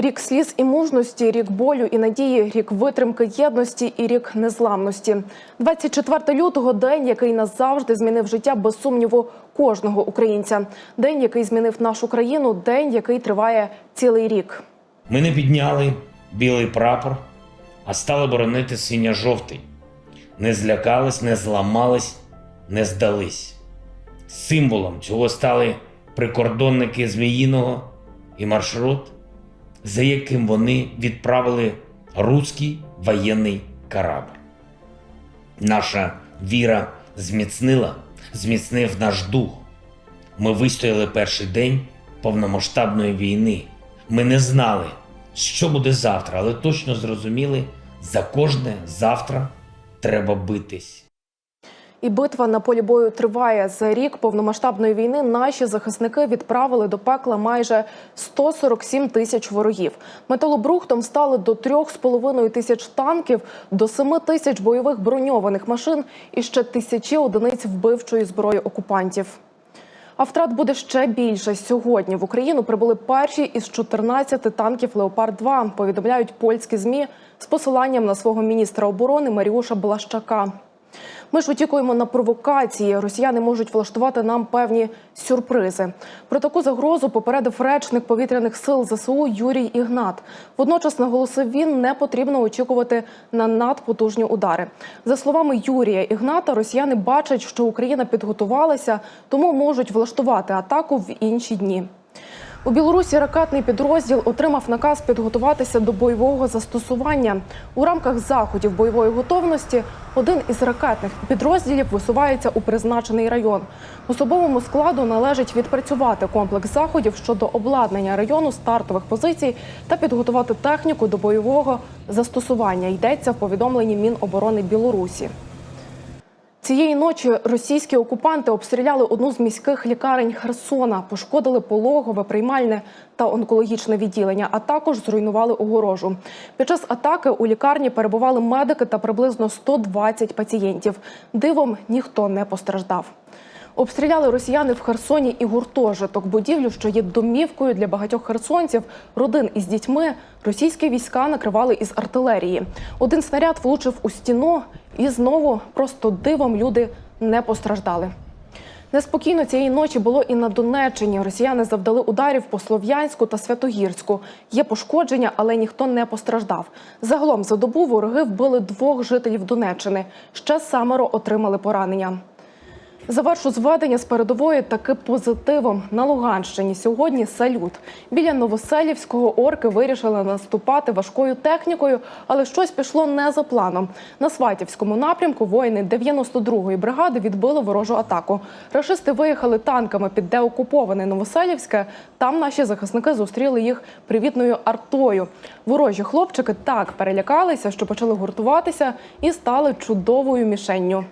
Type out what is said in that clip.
Рік сліз і мужності, рік болю і надії, рік витримки єдності і рік незламності. 24 лютого день, який назавжди змінив життя без сумніву кожного українця. День, який змінив нашу країну, день, який триває цілий рік. Ми не підняли білий прапор, а стали боронити синьо-жовтий. Не злякались, не зламались, не здались. Символом цього стали прикордонники Зміїного і маршрут, за яким вони відправили руський воєнний корабль. Наша віра зміцнила, зміцнив наш дух. Ми вистояли перший день повномасштабної війни. Ми не знали, що буде завтра, але точно зрозуміли, за кожне завтра треба битись. І битва на полі бою триває. За рік повномасштабної війни наші захисники відправили до пекла майже 147 тисяч ворогів. Металобрухтом стали до 3,5 тисяч танків, до 7 тисяч бойових броньованих машин і ще тисячі одиниць вбивчої зброї окупантів. А втрат буде ще більше. Сьогодні в Україну прибули перші із 14 танків Леопард 2 повідомляють польські змі з посиланням на свого міністра оборони Маріуша Блащака. Ми ж очікуємо на провокації. Росіяни можуть влаштувати нам певні сюрпризи. Про таку загрозу попередив речник повітряних сил ЗСУ Юрій Ігнат. Водночас наголосив він, не потрібно очікувати на надпотужні удари. За словами Юрія Ігната, росіяни бачать, що Україна підготувалася, тому можуть влаштувати атаку в інші дні. У Білорусі ракетний підрозділ отримав наказ підготуватися до бойового застосування. У рамках заходів бойової готовності один із ракетних підрозділів висувається у призначений район. Особовому складу належить відпрацювати комплекс заходів щодо обладнання району стартових позицій та підготувати техніку до бойового застосування. Йдеться в повідомленні Міноборони Білорусі. Цієї ночі російські окупанти обстріляли одну з міських лікарень Херсона, пошкодили пологове, приймальне та онкологічне відділення, а також зруйнували огорожу. Під час атаки у лікарні перебували медики та приблизно 120 пацієнтів. Дивом ніхто не постраждав. Обстріляли росіяни в Херсоні і гуртожиток, будівлю, що є домівкою для багатьох херсонців, родин із дітьми. Російські війська накривали із артилерії. Один снаряд влучив у стіну, і знову просто дивом люди не постраждали. Неспокійно цієї ночі було і на Донеччині. Росіяни завдали ударів по Слов'янську та Святогірську. Є пошкодження, але ніхто не постраждав. Загалом за добу вороги вбили двох жителів Донеччини. Ще семеро отримали поранення. Завершу зведення з передової таки позитивом. На Луганщині сьогодні салют. Біля Новоселівського орки вирішили наступати важкою технікою, але щось пішло не за планом. На Сватівському напрямку воїни 92-ї бригади відбили ворожу атаку. Рашисти виїхали танками під деокуповане Новоселівське. Там наші захисники зустріли їх привітною артою. Ворожі хлопчики так перелякалися, що почали гуртуватися і стали чудовою мішенню.